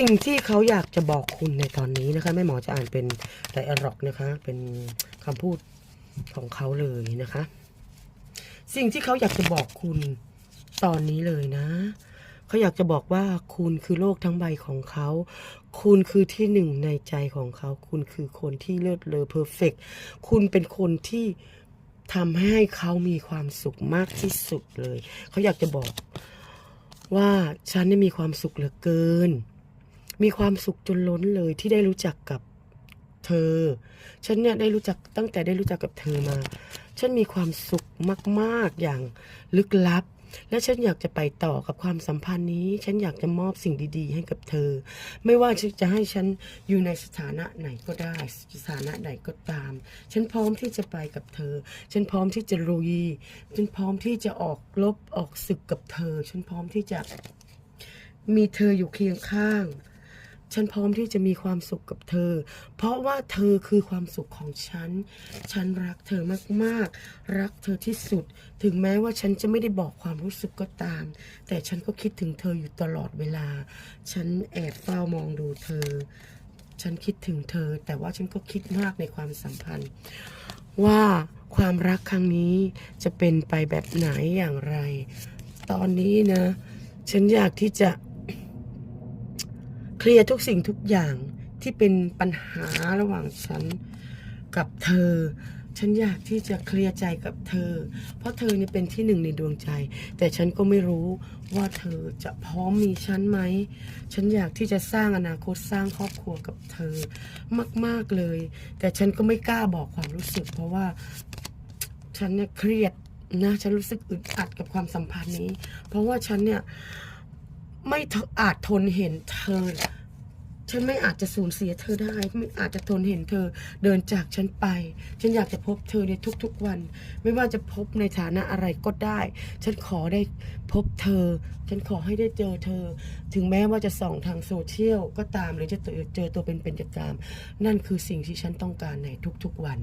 สิ่งที่เขาอยากจะบอกคุณในตอนนี้นะคะแม่หมอจะอ่านเป็นไดอะล็อกนะคะ เป็นคำพูดของเขาเลยนะคะ สิ่งที่เขาอยากจะบอกคุณตอนนี้เลยนะ เขาอยากจะบอกว่าคุณคือโลกทั้งใบของเขา คุณคือที่หนึ่งในใจของเขา คุณคือคนที่เลิศเลอเพอร์เฟกคุณเป็นคนที่ทำให้เขามีความสุขมากที่สุดเลย เขาอยากจะบอกว่าฉันเนี่ยมีความสุขเหลือเกิน มีความสุขจนล้นเลยที่ได้รู้จักกับเธอ ฉันเนี่ยได้รู้จักตั้งแต่ได้รู้จักกับเธอมา ฉันมีความสุขมากๆอย่างลึกลับ และฉันอยากจะไปต่อกับความสัมพันธ์นี้ ฉันอยากจะมอบสิ่งดี ๆ ให้กับเธอ ไม่ว่าจะให้ฉันอยู่ในสถานะไหนก็ได้ สถานะใดก็ตาม ฉันพร้อมที่จะไปกับเธอ ฉันพร้อมที่จะลุย ฉันพร้อมที่จะออกลบออกศึกกับเธอ ฉันพร้อมที่จะมีเธออยู่เคียงข้าง ฉันพร้อมที่จะมีความสุขกับเธอ เพราะว่าเธอคือความสุขของฉัน ฉันรักเธอมากๆ รักเธอที่สุด ถึงแม้ว่าฉันจะไม่ได้บอกความรู้สึกก็ตาม แต่ฉันก็คิดถึงเธออยู่ตลอดเวลา ฉันแอบเฝ้ามองดูเธอ ฉันคิดถึงเธอ แต่ว่าฉันก็คิดมากในความสัมพันธ์ ว่าความรักครั้งนี้จะเป็นไปแบบไหนอย่างไร ตอนนี้นะ ฉันอยากที่จะ เคลียร์ทุกสิ่งทุกอย่างที่เป็นปัญหาระหว่างฉันกับเธอ ฉันอยากที่จะเคลียร์ใจกับเธอ เพราะเธอนี่เป็นที่หนึ่งในดวงใจ แต่ฉันก็ไม่รู้ว่าเธอจะพร้อมมีฉันไหม ฉันอยากที่จะสร้างอนาคตสร้างครอบครัวกับเธอมาก ๆเลย แต่ฉันก็ไม่กล้าบอกความรู้สึก เพราะว่าฉันเนี่ยเครียดนะ ฉันรู้สึกอึดอัดกับความสัมพันธ์นี้ เพราะว่าฉันเนี่ยไม่อาจทนเห็นเธอ ฉันไม่อาจจะสูญเสียเธอได้ ไม่อาจจะทนเห็นเธอเดินจากฉันไป ฉันอยากจะพบเธอในทุกๆวัน ไม่ว่าจะพบในฐานะอะไรก็ได้ ฉันขอได้พบเธอ ฉันขอให้ได้เจอเธอ ถึงแม้ว่าจะส่องทางโซเชียลก็ตามหรือจะเจอเจอตัวเป็นเป็นๆก็ตาม นั่นคือสิ่งที่ฉันต้องการในทุกๆวัน